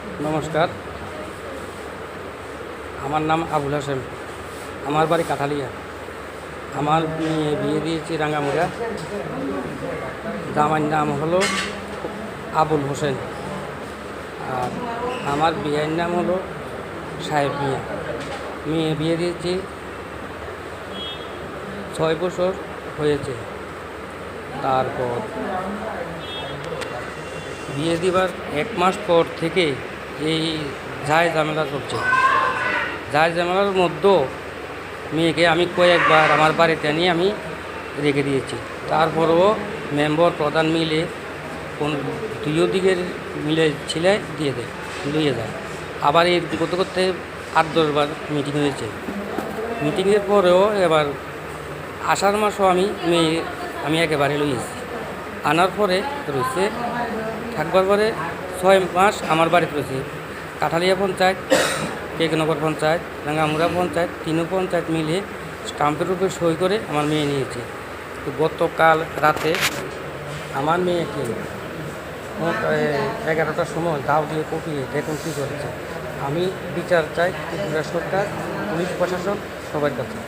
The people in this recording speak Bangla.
নমস্কার। আমার নাম আবুল হাসেম আমার বাড়ি কাঠালিয়া। আমার মেয়ে বিয়ে দিয়েছি রাঙ্গামুড়া জামার নাম হলো আবুল হোসেন। আর আমার বিয়ের নাম হলো সাহেব মিয়া। মেয়ে বিয়ে দিয়েছি ছয় বছর হয়েছে। তারপর বিয়ে দিবার এক মাস পর থেকে এই ঝাই ঝামেলা চলছে। ঝাই ঝামেলার মধ্যেও মেয়েকে আমি কয়েকবার আমার বাড়িতে নিয়ে আমি রেখে দিয়েছি। তারপরেও মেম্বার প্রধান মিলে কোন দুইও দিকের মিলে ছিলে দিয়ে দেয়, লইয়ে যায়। আবার এই করতে করতে আট দশবার মিটিং হয়েছে। মিটিংয়ের পরেও এবার আষাঢ় মাসও আমি মেয়ে, আমি একেবারে লইয়েছি। আনার পরে রয়েছে থাকবার পরে ছয় মাস আমার বাড়িতে রয়েছে কাঠালিয়া পঞ্চায়েত টেকনগর পঞ্চায়েত, রাঙ্গামুড়া পঞ্চায়েত তিনও পঞ্চায়েত মিলে স্টাম্পের উপরে সই করে আমার মেয়ে নিয়েছে। তো গতকাল রাতে আমার মেয়েকে এগারোটার সময় দাও দিয়ে কপিয়ে দেখুন কী করেছে আমি বিচার চাই ত্রিপুরা সরকার, পুলিশ প্রশাসন, সবার কাছে।